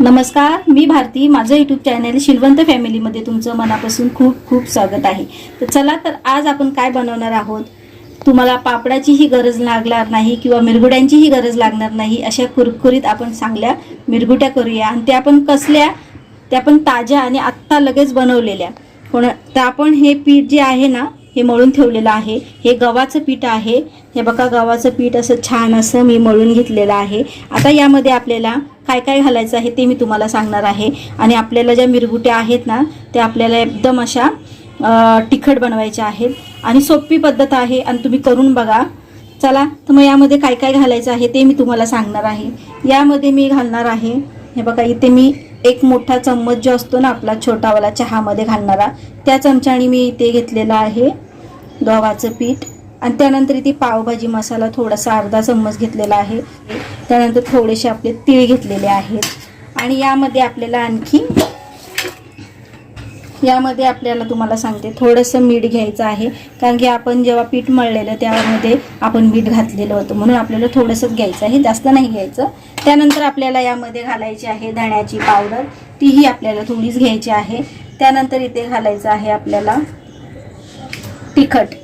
नमस्कार मी भारती. माझं YouTube channel Shilwant फॅमिलीमध्ये तुमचं मनापासून खूप खूप स्वागत आहे. तर चला तर आज आपण काय बनवणार आहोत? तुम्हाला पापडाचीही गरज लागणार नाही किंवा मिरगुड्यांचीही गरज लागणार नाही अशा कुरकुरीत आपण चांगल्या मिरगुट्या करूया. आणि त्या पण कसल्या? त्या पण ताज्या आणि आत्ता लगेच बनवलेल्या. कोण तर आपण हे पीठ जे आहे ना हे मळून ठेवलेलं आहे. हे गव्हाचं पीठ आहे. हे बघा गव्हाचं पीठ असं छान असं मी मळून घेतलेलं आहे. आता यामध्ये आपल्याला काय काय घालायचं आहे ते मी तुम्हाला सांगणार आहे. आणि आपल्याला ज्या मिरगुट्या आहेत ना त्या आपल्याला एकदम अशा तिखट बनवायच्या आहेत. आणि सोपी पद्धत आहे आणि तुम्ही करून बघा. चला तर मग यामध्ये काय काय घालायचं आहे ते मी तुम्हाला सांगणार आहे. यामध्ये मी घालणार आहे हे बघा इथे मी एक मोठा चम्मच जो असतो ना आपला छोटावाला चहामध्ये घालणारा त्या चमच्याने मी इथे घेतलेला आहे गव्हाचं पीठ. आणि त्यानंतर इथे पावभाजी मसाला थोडासा अर्धा चम्मच घेतलेला आहे. त्यानंतर थोडेसे आपले तीळ घेतलेले आहेत. आणि यामध्ये आपल्याला आणखी यामध्ये आपल्याला तुम्हाला सांगते थोडंसं मीठ घ्यायचं आहे. कारण की आपण जेव्हा पीठ मळलेलं त्यामध्ये आपण मीठ घातलेलं होतं. म्हणून आपल्याला थोडंसंच घ्यायचं आहे. जास्त नाही घ्यायचं. त्यानंतर आपल्याला यामध्ये घालायची आहे धण्याची पावडर. तीही आपल्याला थोडीच घ्यायची आहे. त्यानंतर इथे घालायचं आहे आपल्याला तिखट.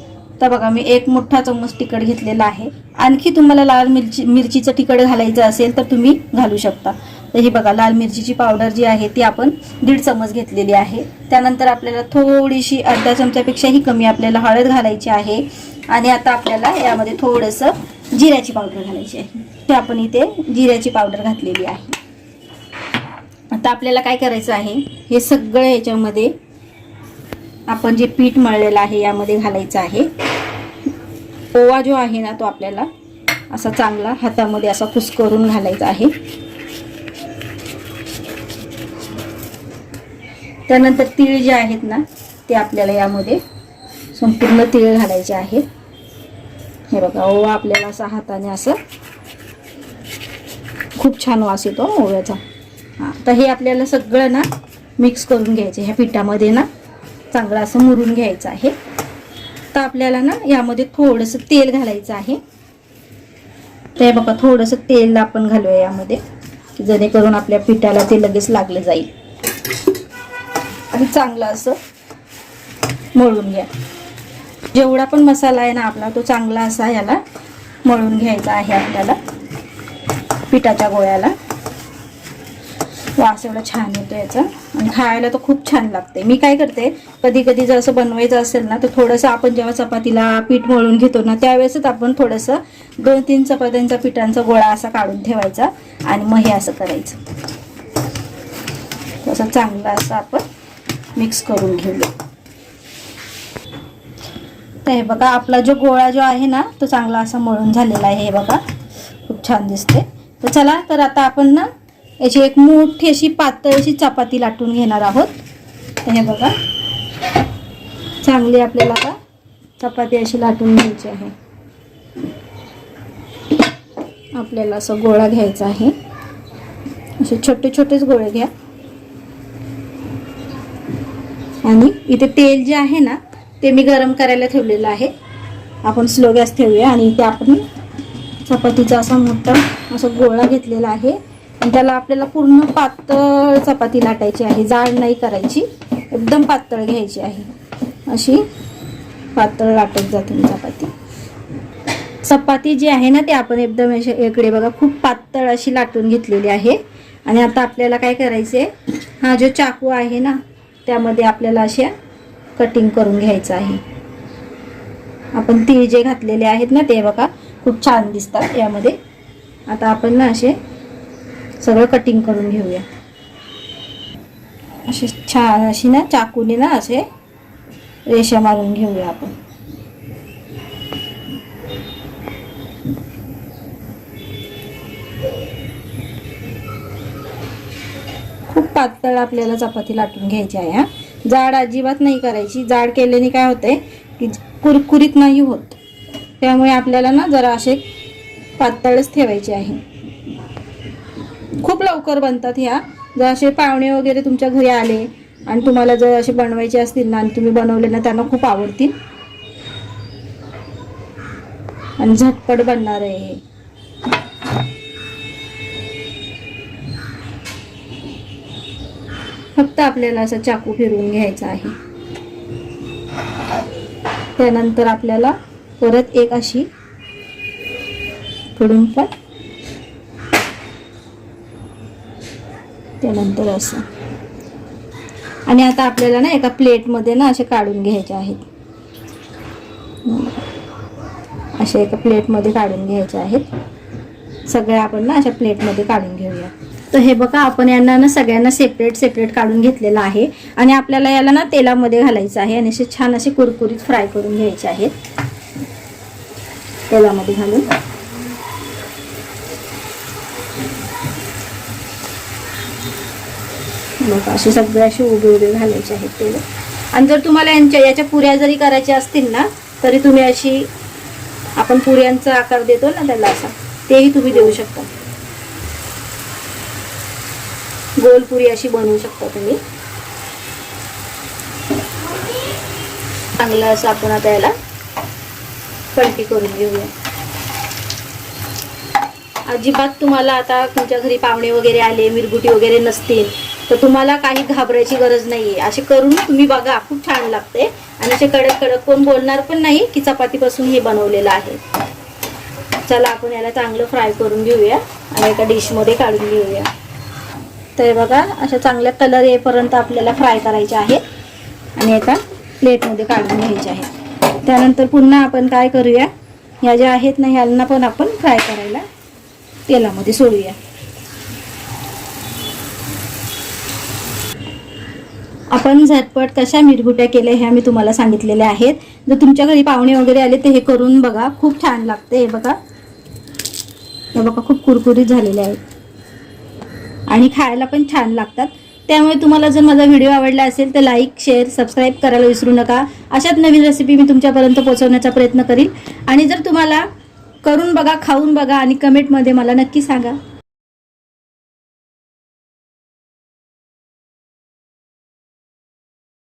तर बघा मी एक मोठा चम्मच तिखट घेतलेला आहे. आणखी तुम्हाला लाल मिरची मिरचीचं तिखट घालायचं असेल तर तुम्ही घालू शकता. तर ही बघा लाल मिरचीची पावडर जी आहे ती आपण दीड चम्मच घेतलेली आहे. त्यानंतर आपल्याला थोडीशी अर्धा चमच्यापेक्षाही कमी आपल्याला हळद घालायची आहे. आणि आता आपल्याला यामध्ये थोडंसं जिऱ्याची पावडर घालायची आहे. ते आपण इथे जिऱ्याची पावडर घातलेली आहे. आता आपल्याला काय करायचं आहे? हे सगळं याच्यामध्ये आपण जे पीठ मळलेलं आहे यामध्ये घालायचं आहे. ओवा जो आहे ना तो आपल्याला असा चांगला हातामध्ये असा कुस्करून घालायचा आहे. त्यानंतर तीळ जे आहेत ना ते आपल्याला यामध्ये संपूर्ण तीळ घालायचे आहेत हे बघा ओवा आपल्याला असा हाताने असं खूप छान वास येतो ओव्याचा. हां तर हे आपल्याला सगळं ना मिक्स करून घ्यायचे ह्या पिठामध्ये ना. चांगलं असं मुरून घ्यायचं आहे. तर आपल्याला ना यामध्ये थोडंसं तेल घालायचं आहे. ते बघा थोडंसं तेल आपण घालूया यामध्ये जेणेकरून आपल्या पिठाला ते लगेच लागलं जाईल. आणि चांगलं असं मळून घ्या. जेवढा पण मसाला आहे ना आपला तो चांगला असा याला मळून घ्यायचा आहे आपल्याला पिठाच्या गोळ्याला. वास एवढा छान येतो याचा. आणि खायला तर खूप छान लागते. मी काय करते कधी कधी जर असं बनवायचं असेल ना तर थोडंसं आपण जेव्हा चपातीला पीठ मळून घेतो ना त्यावेळेसच आपण थोडंसं दोन तीन चपात्यांचा पिठांचा गोळा असा काढून ठेवायचा आणि मग हे असं करायचं. तसं चांगलं असं आपण मिक्स करून घेऊया तर हे बघा आपला जो गोळा जो आहे ना तो चांगला असा मळून झालेला आहे. हे बघा खूप छान दिसते. तर चला तर आता आपण ना याची एक मोठी अशी पातळ अशी चपाती लाटून घेणार आहोत. तर हे बघा. चांगली आपल्याला आता चपाती अशी लाटून घ्यायची आहे. आपल्याला असं गोळा घ्यायचा आहे. असे छोटे छोटेच गोळे घ्या. आणि इथे तेल जे आहे ना ते मी गरम करायला ठेवलेलं आहे. आपण स्लो गॅस ठेवूया आणि इथे आपण चपातीचा असा मोठा असा गोळा घेतलेला आहे. आणि त्याला आपल्याला पूर्ण पातळ चपाती लाटायची आहे. जाड नाही करायची. एकदम पातळ घ्यायची आहे. अशी पातळ लाटत जाते चपाती. चपाती जी आहे ना ती आपण एकदम इकडे बघा खूप पातळ अशी लाटून घेतलेली आहे. आणि आता आपल्याला काय करायचे हा जो चाकू आहे ना त्यामध्ये आपल्याला अशा कटिंग करून घ्यायचं आहे. आपण तीळ जे घातलेले आहेत ना ते बघा खूप छान दिसतात यामध्ये. आता आपण ना असे सगळं कटिंग करून घेऊया. असे छान अशी ना चाकूने ना असे रेषा मारून घेऊया आपण. खूप पातळ आपल्याला चपाती लाटून घ्यायची आहे हा. जाड अजिबात नाही करायची. जाड केल्याने काय होतंय की कुरकुरीत नाही होत. त्यामुळे आपल्याला ना जरा असे पातळच ठेवायचे आहे. खूप लवकर बनतात ह्या. जर असे पाहुणे वगैरे तुमच्या घरी आले आणि तुम्हाला जर असे बनवायचे असतील ना आणि तुम्ही बनवले ना त्यांना खूप आवडतील. आणि झटपट बनणार आहे फक्त आपल्याला असं चाकू फिरवून घ्यायचा आहे. त्यानंतर आपल्याला परत एक अशी कडून पण त्यानंतर असं. आणि आता आपल्याला ना एका प्लेटमध्ये ना असे काढून घ्यायचे आहेत. असे एका प्लेटमध्ये काढून घ्यायचे आहेत. सगळ्या आपण ना अशा प्लेटमध्ये काढून घेऊया. तर हे बघा आपण यांना ना सगळ्यांना सेपरेट सेपरेट काढून घेतलेलं आहे. आणि आपल्याला याला ना तेलामध्ये घालायचं आहे. आणि असे छान असे कुरकुरीत फ्राय करून घ्यायचे आहेत. तेलामध्ये घालून. मग असे सगळे असे उभे उभे घालायचे आहेत तेल आणि जर तुम्हाला यांच्या याच्या पुऱ्या जरी करायच्या असतील ना तरी तुम्ही अशी आपण पुऱ्यांचा आकार देतो ना त्याला असा. तेही तुम्ही देऊ शकता. गोल पुरी अशी बनवू शकता तुम्ही. चांगलं असं आपण आता याला पलटी करून घेऊया. अजिबात तुम्हाला आता तुमच्या घरी पाहुणे वगैरे आले मिरगुटी वगैरे नसतील तर तुम्हाला काही घाबरायची गरज नाहीये. असे करून तुम्ही बघा खूप छान लागते आणि असे कडक कडक कोण बोलणार पण नाही की चपातीपासून हे बनवलेलं आहे. चला आपण याला चांगलं फ्राय करून घेऊया आणि एका डिशमध्ये काढून घेऊया. तर बघा अशा चांगल्या कलर येईपर्यंत आपल्याला फ्राय करायचे आहे. आणि एका प्लेटमध्ये काढून घ्यायचे आहेत त्यानंतर पुन्हा आपण काय करूया? ह्या ज्या आहेत ना ह्यांना पण आपण फ्राय करायला तेलामध्ये सोडूया. आपण झटपट कशा मिरगुट्या केल्या ह्या मी तुम्हाला सांगितलेल्या आहेत. जर तुमच्या घरी पाहुणे वगैरे आले तर हे करून बघा. खूप छान लागते हे बघा. हे बघा खूप कुरकुरीत झालेले आहेत. आणि खायला पण छान लागतात. त्यामुळे तुम्हाला जर माझा व्हिडिओ आवडला असेल तर लाईक शेअर सबस्क्राईब करायला विसरू नका. अशाच नवीन रेसिपी मी तुमच्यापर्यंत पोहोचवण्याचा प्रयत्न करील आणि जर तुम्हाला करून बघा खाऊन बघा आणि कमेंटमध्ये मला नक्की सांगा.